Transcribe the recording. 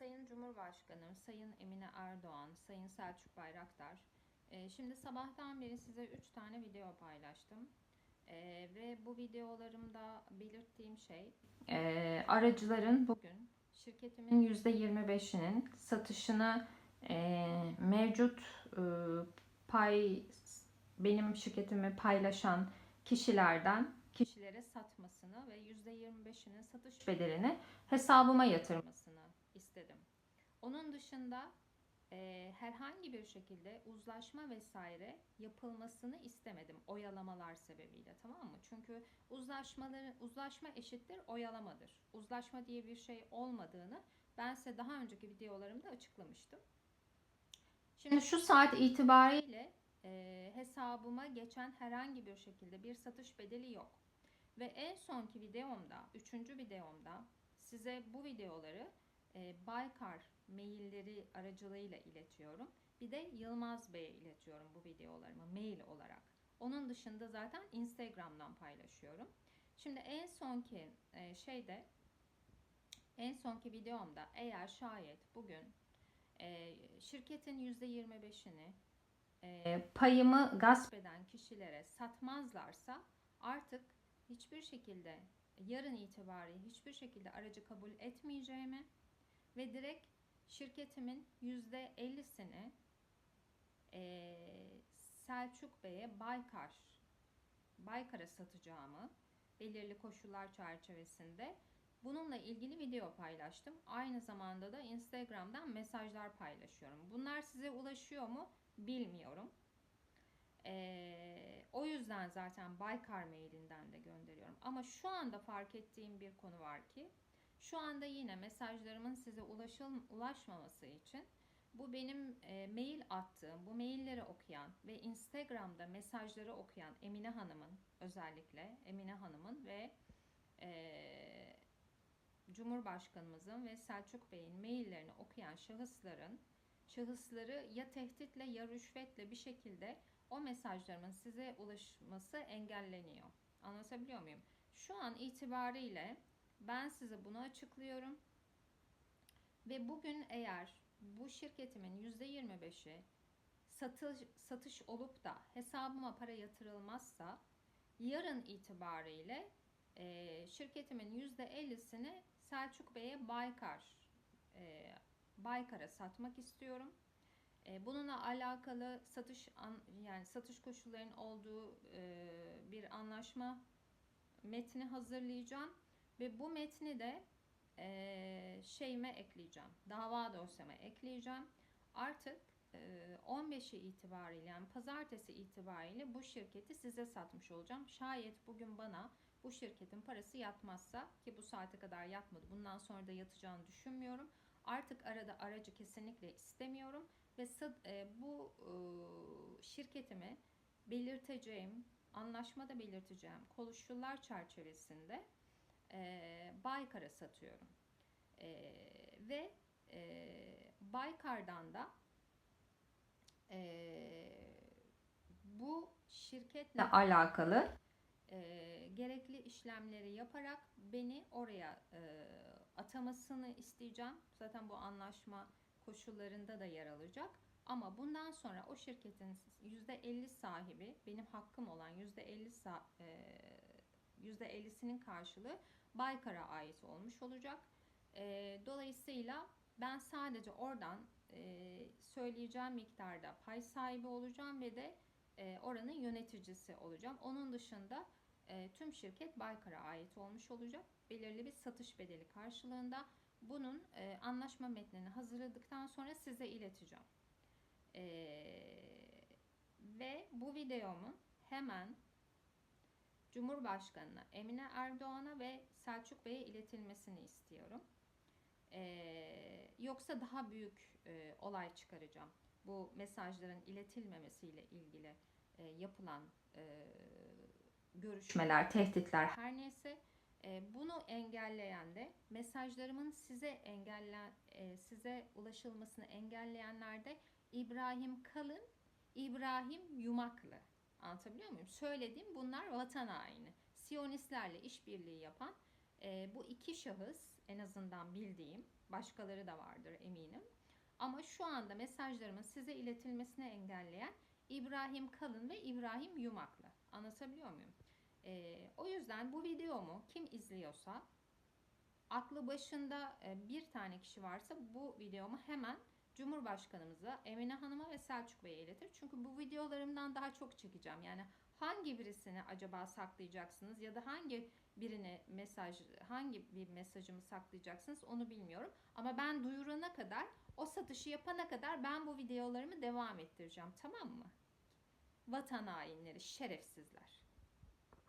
Sayın Cumhurbaşkanı, Sayın Emine Erdoğan, Sayın Selçuk Bayraktar. e, Şimdi sabahtan beri size 3 tane video paylaştım. E, ve bu videolarımda belirttiğim şey e, aracıların bugün şirketimin %25'inin satışını mevcut pay benim şirketimi paylaşan kişilerden kişilere satmasını ve %25'inin satış bedelini hesabıma yatırmasını istedim. Onun dışında e, herhangi bir şekilde uzlaşma vesaire yapılmasını istemedim oyalamalar sebebiyle tamam mı? Çünkü uzlaşmaları uzlaşma eşittir oyalamadır. Uzlaşma diye bir şey olmadığını ben size daha önceki videolarımda açıklamıştım. Şimdi şu saat itibariyle e, hesabıma geçen herhangi bir şekilde bir satış bedeli yok. Ve en sonki videomda, üçüncü videomda size bu videoları e, Baykar mailleri aracılığıyla iletiyorum. Bir de Yılmaz Bey'e iletiyorum bu videolarımı mail olarak. Onun dışında zaten Instagram'dan paylaşıyorum. Şimdi en sonki e, şeyde en sonki videomda eğer şayet bugün e, şirketin %25'ini e, payımı gasp eden kişilere satmazlarsa artık hiçbir şekilde yarın itibariyle hiçbir şekilde aracı kabul etmeyeceğimi ve direkt şirketimin %50'sini eee Selçuk Bey'e Baykar Baykar'a satacağımı belirli koşullar çerçevesinde bununla ilgili video paylaştım. Aynı zamanda da Instagram'dan mesajlar paylaşıyorum. Bunlar size ulaşıyor mu bilmiyorum. Ee, o yüzden zaten Baykar mailinden de gönderiyorum. Ama şu anda fark ettiğim bir konu var ki şu anda yine mesajlarımın size ulaşıl ulaşmaması için bu benim e, mail attığım, bu mailleri okuyan ve Instagram'da mesajları okuyan Emine Hanım'ın özellikle Emine Hanım'ın ve e, Cumhurbaşkanımızın ve Selçuk Bey'in maillerini okuyan şahısların şahısları ya tehditle ya rüşvetle bir şekilde o mesajlarımın size ulaşması engelleniyor. Anlatabiliyor muyum? Şu an itibariyle ben size bunu açıklıyorum. Ve bugün eğer bu şirketimin %25'i satış, satış olup da hesabıma para yatırılmazsa yarın itibariyle e, şirketimin %50'sini Selçuk Bey'e Baykar e, Baykar'a satmak istiyorum. E, bununla alakalı satış an, yani satış koşullarının olduğu e, bir anlaşma metni hazırlayacağım ve bu metni de e, şeyime ekleyeceğim. Dava dosyama ekleyeceğim. Artık e, 15'i itibariyle yani pazartesi itibariyle bu şirketi size satmış olacağım. Şayet bugün bana bu şirketin parası yatmazsa ki bu saate kadar yatmadı. Bundan sonra da yatacağını düşünmüyorum. Artık arada aracı kesinlikle istemiyorum ve e, bu e, şirketimi belirteceğim, anlaşmada belirteceğim koşullar çerçevesinde e, Baykar'a satıyorum. E, ve e, Baykar'dan da e, bu şirketle alakalı e, gerekli işlemleri yaparak beni oraya e, atamasını isteyeceğim. Zaten bu anlaşma koşullarında da yer alacak. Ama bundan sonra o şirketin %50 sahibi, benim hakkım olan %50 sa e, %50'sinin karşılığı Baykar'a ait olmuş olacak. E, dolayısıyla ben sadece oradan e, söyleyeceğim miktarda pay sahibi olacağım ve de e, oranın yöneticisi olacağım. Onun dışında tüm şirket Baykar'a ait olmuş olacak. Belirli bir satış bedeli karşılığında bunun anlaşma metnini hazırladıktan sonra size ileteceğim. Ve bu videomun hemen Cumhurbaşkanına Emine Erdoğan'a ve Selçuk Bey'e iletilmesini istiyorum. Ee, yoksa daha büyük e, olay çıkaracağım. Bu mesajların iletilmemesiyle ilgili e, yapılan e, görüşmeler, tehditler her neyse e, bunu engelleyen de mesajlarımın size engellen e, size ulaşılmasını engelleyenler de İbrahim Kalın, İbrahim Yumaklı. Anlatabiliyor muyum? Söylediğim bunlar vatan haini. Siyonistlerle işbirliği yapan e, bu iki şahıs en azından bildiğim Başkaları da vardır eminim. Ama şu anda mesajlarımın size iletilmesini engelleyen İbrahim Kalın ve İbrahim Yumaklı. Anlatabiliyor muyum? Ee, o yüzden bu videomu kim izliyorsa aklı başında e, bir tane kişi varsa bu videomu hemen Cumhurbaşkanımıza, Emine Hanım'a ve Selçuk Bey'e iletir. Çünkü bu videolarımdan daha çok çekeceğim. Yani hangi birisini acaba saklayacaksınız ya da hangi birini mesaj, hangi bir mesajımı saklayacaksınız onu bilmiyorum. Ama ben duyurana kadar, o satışı yapana kadar ben bu videolarımı devam ettireceğim. Tamam mı? Vatan hainleri, şerefsizler.